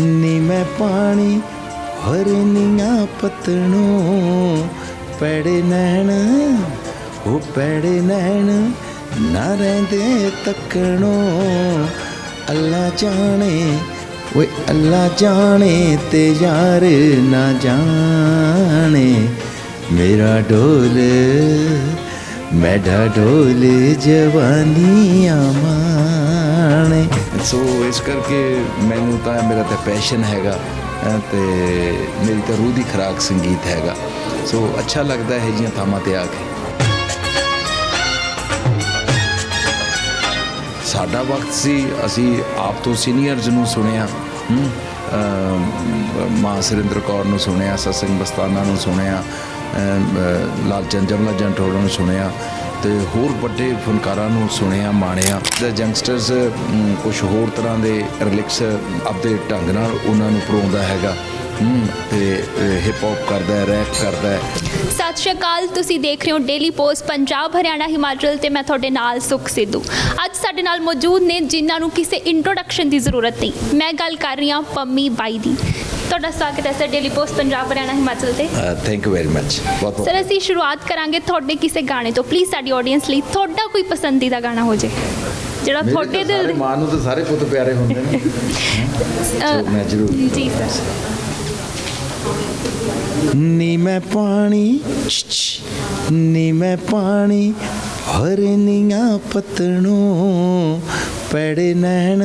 ਨੀ ਮੈਂ ਪਾਣੀ ਹਰਨੀਆਂ ਪਤਣੋਂ। ਪੜੇ ਨੈਣ ਉਹ ਪੜੇ ਨੈਣ, ਨਾ ਰਹਿੰਦੇ ਤੱਕਣੋ। ਅੱਲਾ ਜਾਣੇ, ਓਏ ਅੱਲਾ ਜਾਣੇ ਤੇ ਯਾਰ ਨਾ ਜਾਣੇ। ਮੇਰਾ ਢੋਲ, ਮੈਡਾ ਢੋਲ ਜਵਾਨੀਆਂ ਮਾਂ। ਸੋ ਇਸ ਕਰਕੇ ਮੈਨੂੰ ਤਾਂ ਮੇਰਾ ਤਾਂ ਪੈਸ਼ਨ ਹੈਗਾ ਅਹ ਤੇ ਮੇਰੀ ਤਾਂ ਰੂਹ ਦੀ ਖਰਾਕ ਸੰਗੀਤ ਹੈਗਾ। ਸੋ ਅੱਛਾ ਲੱਗਦਾ ਹੈ ਜੀਆਂ ਥਾਵਾਂ ਤੇ ਆ ਕੇ। ਸਾਡਾ ਵਕਤ ਸੀ ਅਸੀਂ ਆਪ ਤੋਂ ਸੀਨੀਅਰਸ ਨੂੰ ਸੁਣਿਆ ਮਾਂ ਸੁਰਿੰਦਰ ਕੌਰ ਨੂੰ ਸੁਣਿਆ ਸਤਸੰਗ ਬਸਤਾਨਾ ਨੂੰ ਸੁਣਿਆ ਅਮ, ਲਾਲ ਚੰਦ ਜਮਲਾ ਜੰਟ ਨੂੰ ਸੁਣਿਆ ਤੇ ਹੋਰ ਵੱਡੇ ਫਨਕਾਰਾਂ ਨੂੰ ਸੁਣਿਆ, ਮਾਣਿਆ। ਤੇ ਯੰਗਸਟਰਸ ਕੁਝ ਹੋਰ ਤਰ੍ਹਾਂ ਦੇ ਰਿਲਿਕਸ ਆਪਦੇ ਢੰਗ ਨਾਲ ਉਹਨਾਂ ਨੂੰ ਪਰੋਂਦਾ ਹੈਗਾ। ਤੇ ਹਿਪ ਹੌਪ ਕਰਦਾ ਹੈ ਰੈਪ ਕਰਦਾ ਹੈ। ਸਤਿ ਸ਼੍ਰੀ ਅਕਾਲ, ਤੁਸੀਂ ਦੇਖ ਰਹੇ ਹੋ ਡੇਲੀ ਪੋਸਟ ਪੰਜਾਬ, ਹਰਿਆਣਾ, ਹਿਮਾਚਲ ਤੇ ਮੈਂ ਤੁਹਾਡੇ ਨਾਲ ਸੁਖ ਸਿੱਧੂ। ਅੱਜ ਸਾਡੇ ਨਾਲ ਮੌਜੂਦ ਨੇ ਜਿਨ੍ਹਾਂ ਨੂੰ ਕਿਸੇ ਇੰਟਰੋਡਕਸ਼ਨ ਦੀ ਜ਼ਰੂਰਤ ਨਹੀਂ। ਮੈਂ ਗੱਲ ਕਰ ਰਹੀ ਹਾਂ ਪੰਮੀ ਬਾਈ ਦੀ। ਤੁਹਾਡਾ ਸਵਾਗਤ ਹੈ sir daily post Punjab Haryana Himachal ਤੇ। ਥੈਂਕ ਯੂ ਵੈਰੀ ਮੱਚ ਬਹੁਤ ਬਹੁਤ ਸਰ ਅਸੀਂ ਸ਼ੁਰੂਆਤ ਕਰਾਂਗੇ ਤੁਹਾਡੇ ਕਿਸੇ ਗਾਣੇ ਤੋਂ। ਪਲੀਜ਼ ਸਾਡੀ ਆਡੀਅנס ਲਈ ਤੁਹਾਡਾ ਕੋਈ ਪਸੰਦੀਦਾ ਗਾਣਾ ਹੋ ਜੇ। ਜਿਹੜਾ ਤੁਹਾਡੇ ਦਿਲ ਸਾਰੇ ਮਾਂ ਨੂੰ ਤਾਂ ਸਾਰੇ ਪੁੱਤ ਪਿਆਰੇ ਹੁੰਦੇ ਨੇ। ਮੈਂ ਜ਼ਰੂਰ ਜੀ ਸਰ। ਨੀ ਮੈਂ ਪਾਣੀ ਨੀ ਮੈਂ ਪਾਣੀ ਹਰਨੀਆਂ ਪਤਣੋਂ। ਪੈੜੇ ਨੈਣ,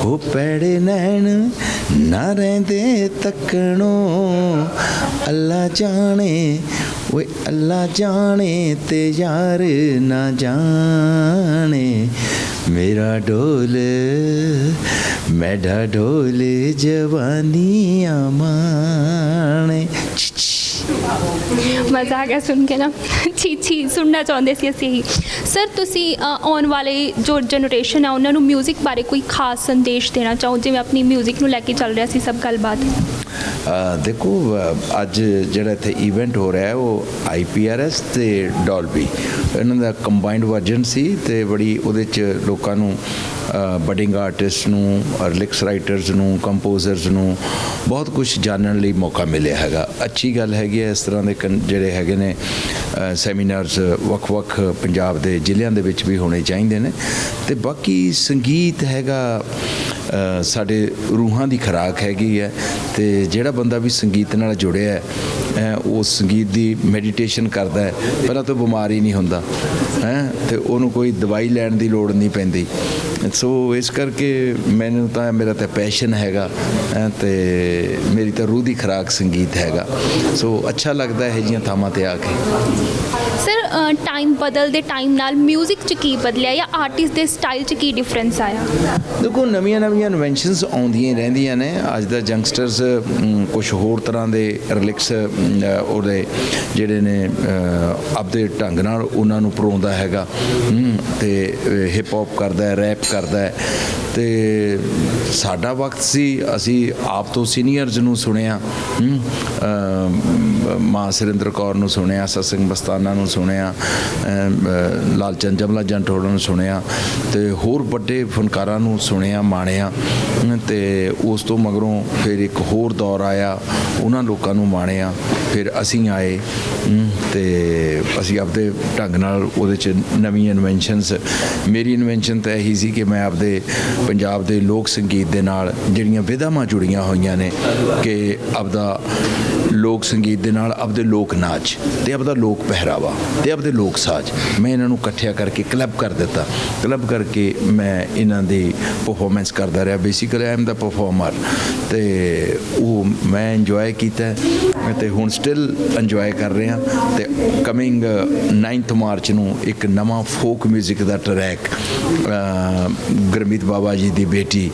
ਉਹ ਪੜੇ ਨੈਣ ਨਾ ਰਹਿੰਦੇ ਤੱਕਣੋਂ। ਅੱਲਾ ਜਾਣੇ, ਓਏ ਅੱਲਾ ਜਾਣੇ ਤੇ ਯਾਰ ਨਾ ਜਾਣੇ। ਮੇਰਾ ਢੋਲ ਮੈਡਾ ਢੋਲ ਜਵਾਨੀਆਂ ਮਾਣੇ। ਮਜ਼ਾ ਆ ਗਿਆ ਸੁਣ ਕੇ ਨਾ। ਛੀ ਛੀ, ਸੁਣਨਾ ਚਾਹੁੰਦੇ ਸੀ ਅਸੀਂ। ਸਰ ਤੁਸੀਂ ਅ, ਆਉਣ ਵਾਲੇ ਜੋ ਜਨਰੇਸ਼ਨ ਹੈ ਉਹਨਾਂ ਨੂੰ 뮤직 ਬਾਰੇ ਕੋਈ ਖਾਸ ਸੰਦੇਸ਼ ਦੇਣਾ ਚਾਹੋ ਜਿਵੇਂ ਆਪਣੀ 뮤직 ਨੂੰ ਲੈ ਕੇ ਚੱਲ ਰਿਹਾ ਸੀ ਸਭ ਗੱਲਬਾਤ ਅ, ਦੇਖੋ ਅੱਜ ਜਿਹੜਾ ਇੱਥੇ ਇਵੈਂਟ ਹੋ ਰਿਹਾ ਹੈ, ਉਹ ਆਈਪੀਆਰਐਸ ਤੇ ਡੋਲਬੀ ਇਹਨਾਂ ਦਾ ਕੰਬਾਈਨਡ ਵਰਜਨ ਸੀ ਤੇ ਬੜੀ ਉਹਦੇ ਚ ਲੋਕਾਂ ਨੂੰ ਬਡਿੰਗ ਆਰਟਿਸਟ ਨੂੰ ਲਿਰਿਕਸ ਰਾਈਟਰਸ ਨੂੰ ਕੰਪੋਜ਼ਰਸ ਨੂੰ ਬਹੁਤ ਕੁਝ ਜਾਣਨ ਲਈ ਮੌਕਾ ਮਿਲਿਆ ਹੈਗਾ। ਅੱਛੀ ਗੱਲ ਹੈਗੀ ਹੈ, ਇਸ ਤਰ੍ਹਾਂ ਦੇ ਕਨ- ਜਿਹੜੇ ਹੈਗੇ ਨੇ ਸੈਮੀਨਾਰਸ ਵੱਖ-ਵੱਖ ਪੰਜਾਬ ਦੇ ਜ਼ਿਲ੍ਹਿਆਂ ਦੇ ਵਿੱਚ ਵੀ ਹੋਣੇ ਚਾਹੀਦੇ ਨੇ। ਤੇ ਬਾਕੀ ਸੰਗੀਤ ਹੈਗਾ ਸਾਡੇ ਰੂਹਾਂ ਦੀ ਖੁਰਾਕ ਹੈਗੀ ਹੈ ਤੇ ਜਿਹੜਾ ਬੰਦਾ ਵੀ ਸੰਗੀਤ ਨਾਲ ਜੁੜਿਆ ਹੈ ਉਹ ਸੰਗੀਤ ਦੀ ਮੈਡੀਟੇਸ਼ਨ ਕਰਦਾ ਹੈ ਪਹਿਲਾਂ ਤਾਂ ਬਿਮਾਰ ਹੀ ਨਹੀਂ ਹੁੰਦਾ ਹੈ ਤੇ ਉਹਨੂੰ ਕੋਈ ਦਵਾਈ ਲੈਣ ਦੀ ਲੋੜ ਨਹੀਂ ਪੈਂਦੀ। ਸੋ ਇਸ ਕਰਕੇ ਮੈਨੂੰ ਤਾਂ ਮੇਰਾ ਤਾਂ ਪੈਸ਼ਨ ਹੈਗਾ ਤੇ ਮੇਰੀ ਤਾਂ ਰੂਹ ਦੀ ਖੁਰਾਕ ਸੰਗੀਤ ਹੈਗਾ। ਸੋ ਅੱਛਾ ਲੱਗਦਾ ਹੈ ਜੀਆਂ ਥਾਵਾਂ ਤੇ ਆ ਕੇ। ਸਰ ਟਾਈਮ ਬਦਲਦੇ ਟਾਈਮ ਨਾਲ 뮤직 'ਚ ਕੀ ਬਦਲਿਆ ਜਾਂ ਆਰਟਿਸਟ ਦੇ ਸਟਾਈਲ 'ਚ ਕੀ ਡਿਫਰੈਂਸ ਆਇਆ? ਦੇਖੋ ਨਵੀਆਂ ਨਵੀਆਂ ਇਨਵੈਂਸ਼ਨਸ ਆਉਂਦੀਆਂ ਰਹਿੰਦੀਆਂ ਨੇ। ਅੱਜ ਦਾ ਯੰਗਸਟਰਸ ਕੁਝ ਹੋਰ ਤਰ੍ਹਾਂ ਦੇ ਰਿਲਿਕਸ ਉਹਦੇ ਜਿਹੜੇ ਨੇ ਆਪਦੇ ਢੰਗ ਨਾਲ ਉਹਨਾਂ ਨੂੰ ਪਰੋਂਦਾ ਹੈਗਾ। ਹਮ, ਤੇ ਹਿਪ ਹੌਪ ਕਰਦਾ ਹੈ ਰੈਪ ਕਰਦਾ ਹੈ। ਤੇ ਸਾਡਾ ਵਕਤ ਸੀ ਅਸੀਂ ਆਪ ਤੋਂ ਸੀਨੀਅਰਸ ਨੂੰ ਸੁਣਿਆ। ਮਾਂ ਸੁਰਿੰਦਰ ਕੌਰ ਨੂੰ ਸੁਣਿਆ ਸਤਸੰਗ ਬਸਤਾਨਾ ਨੂੰ ਸੁਣਿਆ ਲਾਲਚੰਦ ਜਮਲਾ ਜੰਟ ਹੋਰਾਂ ਨੂੰ ਸੁਣਿਆ ਤੇ ਹੋਰ ਵੱਡੇ ਫਨਕਾਰਾਂ ਨੂੰ ਸੁਣਿਆ ਮਾਣਿਆ। ਅਮ, ਤੇ ਉਸ ਤੋਂ ਮਗਰੋਂ ਫਿਰ ਇੱਕ ਹੋਰ ਦੌਰ ਆਇਆ ਉਹਨਾਂ ਲੋਕਾਂ ਨੂੰ ਮਾਣਿਆ। ਫਿਰ ਅਸੀਂ ਆਏ ਅਮ, ਤੇ ਅਸੀਂ ਆਪਦੇ ਢੰਗ ਨਾਲ ਉਹਦੇ ਚ ਨਵੀਂ ਇਨਵੈਂਸ਼ਨਸ ਮੇਰੀ ਇਨਵੈਂਸ਼ਨ ਤਾਂ ਇਹੀ ਸੀ ਕਿ ਮੈਂ ਆਪਦੇ ਪੰਜਾਬ ਦੇ ਲੋਕ ਸੰਗੀਤ ਦੇ ਨਾਲ ਜਿਹੜੀਆਂ ਵਿਧਾਵਾਂ ਜੁੜੀਆਂ ਹੋਈਆਂ ਨੇ ਕਿ ਆਪਦਾ ਲੋਕ ਸੰਗੀਤ ਦੇ ਨਾਲ ਆਪਦੇ ਲੋਕ ਨਾਚ ਤੇ ਆਪਦਾ ਲੋਕ ਪਹਿਰਾਵਾ ਤੇ ਆਪਦੇ ਲੋਕ ਸਾਜ਼ ਮੈਂ ਇਹਨਾਂ ਨੂੰ ਇਕੱਠਿਆ ਕਰਕੇ ਕਲੱਬ ਕਰ ਦਿੱਤਾ। ਕਲੱਬ ਕਰਕੇ ਮੈਂ ਇਹਨਾਂ ਦੀ ਪਰਫਾਰਮੈਂਸ ਕਰਦਾ ਰਿਹਾ। Basically I am the performer ਤੇ ਉਹ ਮੈਂ ਇੰਜੋਏ ਕੀਤਾ ਤੇ ਹੁਣ ਸਟਿਲ ਇੰਜੋਏ ਕਰ ਰਿਹਾ ਤੇ ਕਮਿੰਗ 9th ਮਾਰਚ ਨੂੰ ਇੱਕ ਨਵਾਂ ਫੋਕ 뮤직 ਦਾ ਟਰੈਕ ਗੁਰਮੀਤ ਬਾਬਾ ਜੀ ਦੀ ਬੇਟੀ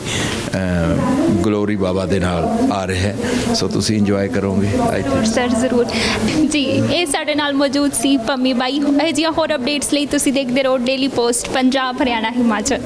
ਗਲੋਰੀ ਬਾਬਾ ਦੇ ਨਾਲ ਆ ਰਿਹਾ। ਹੈ ਸੋ ਤੁਸੀਂ ਇੰਜੋਏ ਕਰੋਗੇ। ਆਈ ਸਰ ਜ਼ਰੂਰ। ਜੀ, ਇਹ ਸਾਡੇ ਨਾਲ ਮੌਜੂਦ ਸੀ ਪੰਮੀ ਬਾਈ। ਇਹ ਜਿਹੀਆਂ ਹੋਰ ਅਪਡੇਟਸ ਲਈ ਤੁਸੀਂ ਦੇਖਦੇ ਰਹੋ ਡੇਲੀ ਪੋਸਟ ਪੰਜਾਬ, ਹਰਿਆਣਾ, ਹਿਮਾਚਲ।